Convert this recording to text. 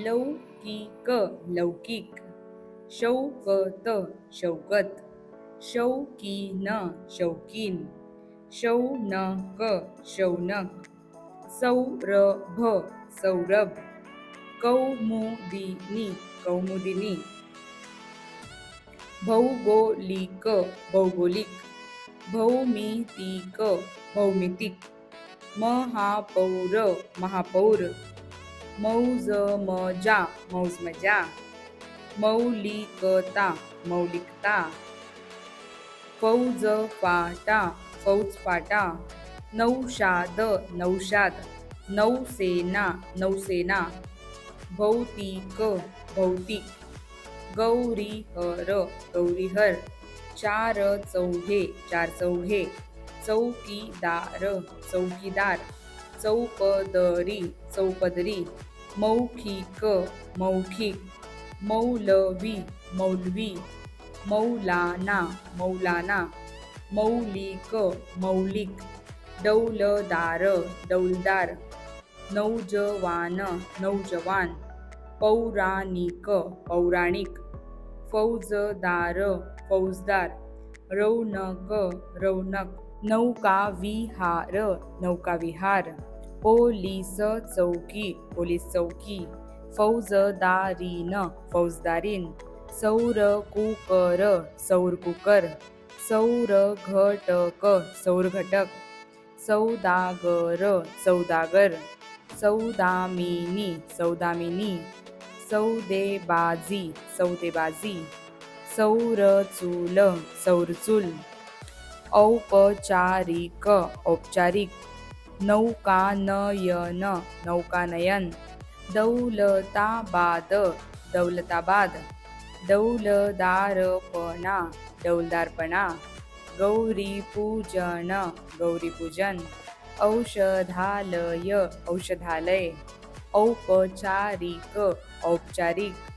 लौकिक लौकिक. शौकत शौकत. शौकीन शौकीन. शौनक शौनक. सौरभ सौरभ. कौमुदिनी कौमुदिनी. भौगोलिक भौगोलिक. भौमितिक भौमितिक. महापौर महापौर. मौज मजा मौज मजा. मौलिकता मौलिकता. फौज फाटा फौज फाटा. नौशाद नौशाद. नौसेना नौसेना. भौतिक भौतिक. गौरीहर गौरीहर. चार चौघे चार चौघे. चौकीदार चौकीदार. चौपदरी चौपदरी. मौखिक मौखिक मौलवी मौलवी मौलाना मौलाना मौलिक मौलिक डौलदार डौलदार नौजवान नौजवान पौराणिक पौराणिक फौजदार फौजदार रौनक रौनक नौकाविहार नौकाविहार पोलीस चौकी पोलीस चौकी फौजदारीन फौजदारीन सौर कुकर सौर कुकर सौर घटक सौर घटक सौदागर सौदागर सौदामिनी सौदामिनी सौदेबाजी सौदेबाजी सौरचूल सौरचूल औपचारिक औपचारिक नौकानयन नौकानयन दौलताबाद दौलताबाद। दौलदारपणा डौलदारपणा गौरीपूजन गौरीपूजन। औषधालय औषधालय। औपचारिक औपचारिक।